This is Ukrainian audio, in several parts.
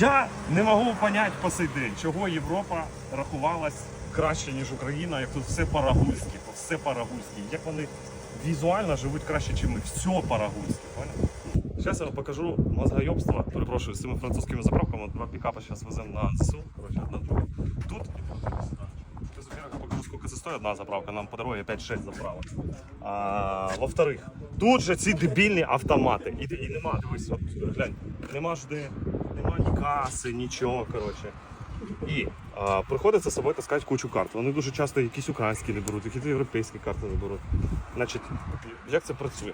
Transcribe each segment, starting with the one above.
Я не можу поняти по сей день, чого Європа рахувалась краще, ніж Україна, як тут все по-рагульськи, то все по-рагульськи. Як вони візуально живуть краще, ніж ми. Все по-рагульськи, понял? Зараз я вам покажу мозгойобство. Перепрошую, з цими французькими заправками. Два пікапа зараз веземо на ЗСУ. Коротше, одна друга. Тут Сейчас, во-первых, покажу, сколько це стоїть одна заправка. Нам по дорозі 5-6 заправок. А, во-вторых, тут же ці дебільні автомати. І, і нема, дивись, от, глянь, нема ж де, нема ні каси, нічого, коротше. І а, приходиться з собою таскати кучу карт. Вони дуже часто якісь українські не беруть, якісь європейські карти не беруть. Значить, як це працює?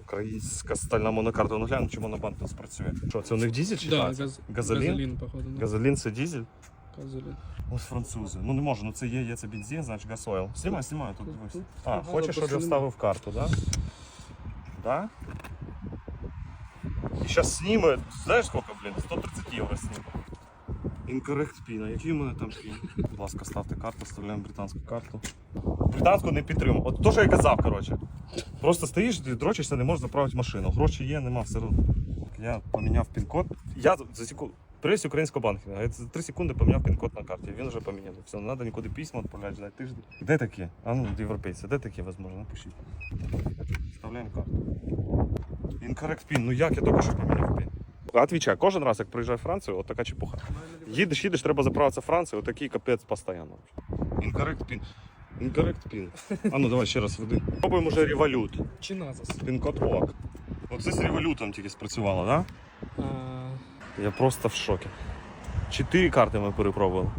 Українська стальна монокарта. Ну глянь, чи монобанк тут спрацює. Що, це у них дізель чи Да, газ? газ... Газолін? газолін, походу. да. Газолін це дізель? Газолін. Ось французи. Ну не можу, ну це є, є це бензин, значить газойл. Знімай, знімай тут дивись. А, хочеш, щоб я вставив карту, да? Да? І зараз сніме, знаєш скільки, блін? 130 євро сніме. Incorrect PIN. А який у мене там PIN? Будь ласка, ставте карту, вставляємо британську карту. Британську не підтримую. От то, що я казав, коротше. Просто стоїш, дрочишся, не можеш заправити машину. Гроші є, нема, все одно. Я поміняв пін-код. Я за секунду. Прийшов українського банку. Я за 3 секунди поміняв пін-код на карті. Він вже поміняв. Все, не треба нікуди письма відправляти, ждати тиждень. Де такі? А ну, європейці, де такі, можливо, напишіть. Вставляємо карту. Incorrect PIN. Ну як я тільки що поміняв пін? Отвічай, кожен раз, як приїжджаю в Францію, от така чепуха. Їдеш, їдеш, треба заправитися в Францію, отакий капець постійно. Incorrect PIN. Incorrect PIN. А ну давай ще раз веди. Пробуємо вже револют. Чи назас? Пін-код ОАК. Оце з револютом тільки спрацювало, так? Да? Я просто в шокі. Чотири карти ми перепробували.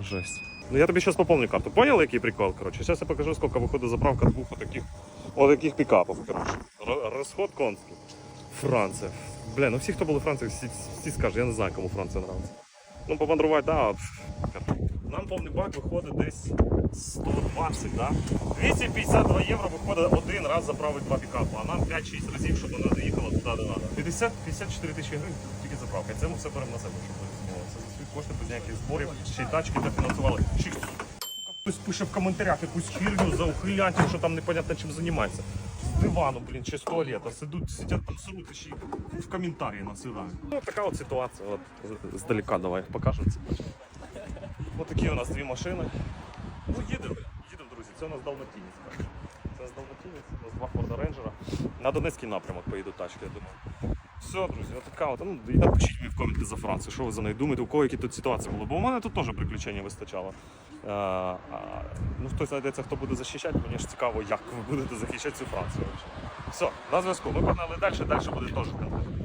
Жесть. Ну я тобі зараз поповню карту. Понял, який прикол? Коротше, зараз я покажу, скільки виходить заправка двох отаких, отаких пікапів. короче. Розход конський. Франція. Бля, ну всі, хто були в Франції, всі, всі скажуть, я не знаю, кому Франція нравиться. Ну, помандрувати, да. Нам повний бак виходить десь 120, да? 252 євро виходить один раз заправити два пікапи, а нам 5-6 разів, щоб вона доїхала туди, де треба. 50 54 тисячі гривень тільки заправка. Це ми все беремо на себе, щоб ви розуміли. Це за свої кошти без ніяких зборів, ще й тачки дофінансували. Сука, Хтось пише в коментарях якусь хірню за ухилянтів, що там непонятно чим займається. З дивану, блін, чи з туалета, сидуть, сидять там сруть і ще й в коментарі насирають. Ну, така от ситуація. От, здалека давай покажемо. Ось такі у нас дві машини. Ну, їдемо, їдемо, друзі. Це у нас Далматінець. Це у нас Далматінець, у нас два Форда Рейнджера. На Донецький напрямок поїдуть тачки, я думаю. Все, друзі, от така от. Ну, напишіть мені в коменти за Францію, що ви за нею думаєте, у кого які тут ситуації були. Бо у мене тут теж приключення вистачало. А, а, ну, хтось знайдеться, хто буде захищати, мені ж цікаво, як ви будете захищати цю Францію. Все, на зв'язку. Ми погнали далі, далі буде теж контент.